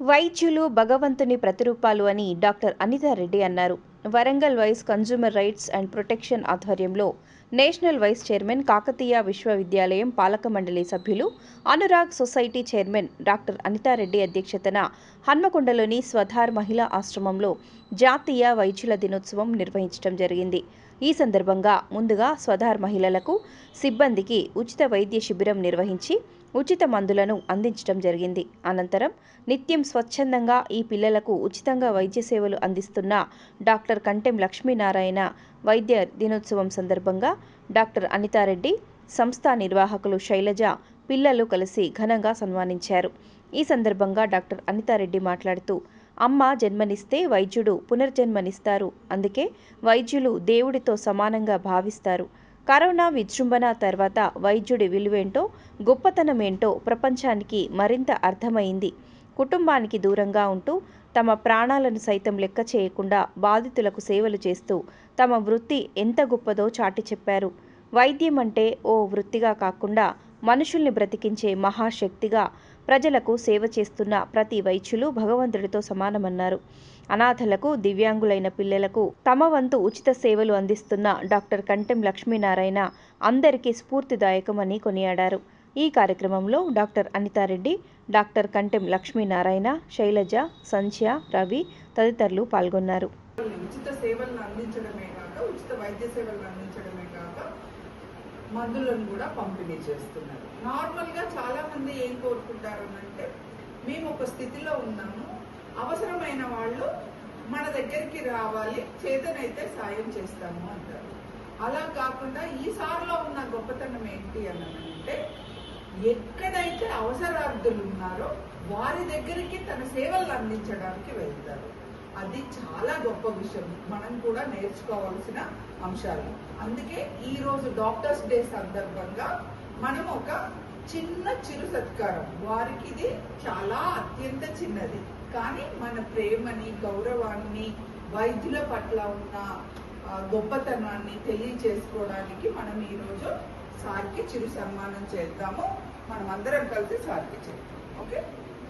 వైద్యులు భగవంతుని ప్రతిరూపాలు అని డాక్టర్ అనితారెడ్డి అన్నారు. Warangal vice consumer rights and protection ఆధ్వర్యంలో నేషనల్ వైస్ చైర్మన్ కాకతీయ విశ్వవిద్యాలయం పాలక మండలి సభ్యులు Anurag society chairman doctor Anitha Reddy అధ్యక్షతన హన్మకొండలోని స్వధార్ మహిళా ఆశ్రమంలో జాతీయ వైద్యుల దినోత్సవం నిర్వహించడం జరిగింది. ఈ సందర్భంగా ముందుగా స్వధార్ మహిళలకు సిబ్బందికి ఉచిత వైద్య శిబిరం నిర్వహించి ఉచిత మందులను అందించడం జరిగింది. అనంతరం నిత్యం స్వచ్ఛందంగా ఈ పిల్లలకు ఉచితంగా వైద్య సేవలు అందిస్తున్న డాక్టర్ కంటెం లక్ష్మీనారాయణ వైద్య దినోత్సవం సందర్భంగా డాక్టర్ అనితారెడ్డి సంస్థ నిర్వాహకులు శైలజ పిల్లలు కలిసి ఘనంగా సన్మానించారు. ఈ సందర్భంగా డాక్టర్ అనితారెడ్డి మాట్లాడుతూ అమ్మ జన్మనిస్తే వైద్యుడు పునర్జన్మనిస్తారు. అందుకే వైద్యులు దేవుడితో సమానంగా భావిస్తారు. కరోనా విజృంభణ తర్వాత వైద్యుడి విలువేంటో గొప్పతనమేంటో ప్రపంచానికి మరింత అర్థమైంది. కుటుంబానికి దూరంగా ఉంటూ తమ ప్రాణాలను సైతం లెక్క చేయకుండా బాధితులకు సేవలు చేస్తూ తమ వృత్తి ఎంత గొప్పదో చాటి చెప్పారు. వైద్యం అంటే ఓ వృత్తిగా కాకుండా మనుషుల్ని బ్రతికించే మహాశక్తిగా ప్రజలకు సేవ చేస్తున్న ప్రతి వైద్యులు భగవంతుడితో సమానమన్నారు. అనాథలకు దివ్యాంగులైన పిల్లలకు తమ వంతు ఉచిత సేవలు అందిస్తున్న డాక్టర్ కంటెం లక్ష్మీనారాయణ అందరికీ స్ఫూర్తిదాయకమని కొనియాడారు. ఈ కార్యక్రమంలో డాక్టర్ అనితారెడ్డి డాక్టర్ కంటెం లక్ష్మీనారాయణ శైలజ సంధ్య రవి తదితరులు పాల్గొన్నారు. ఉచిత సేవలను అందించడమే కాక ఉచిత వైద్య సేవలను అందించడమే కాక మందులను కూడా పంపిణీ చేస్తున్నారు. నార్మల్గా చాలామంది ఏం కోరుకుంటారు అంటే మేము ఒక స్థితిలో ఉన్నాము అవసరమైన వాళ్ళు మన దగ్గరికి రావాలి చేతనైతే సాయం చేస్తాము అంటారు. అలా కాకుండా ఈసారిలో ఉన్న గొప్పతనం ఏంటి అని అంటే ఎక్కడైతే అవసరార్థులు ఉన్నారో వారి దగ్గరికి తన సేవలు అందించడానికి వెళ్తారు. అది చాలా గొప్ప విషయం. మనం కూడా నేర్చుకోవాల్సిన అంశాలు. అందుకే ఈరోజు డాక్టర్స్ డే సందర్భంగా మనం ఒక చిన్న చిరు సత్కారం. వారికి ఇది చాలా అత్యంత చిన్నది. కానీ మన ప్రేమని గౌరవాన్ని వైద్యుల పట్ల ఉన్న గొప్పతనాన్ని తెలియచేసుకోవడానికి మనం ఈరోజు సార్కి చిరు సన్మానం చేద్దాము. మనం అందరం కలిసి సార్కి చేద్దాం ఓకే?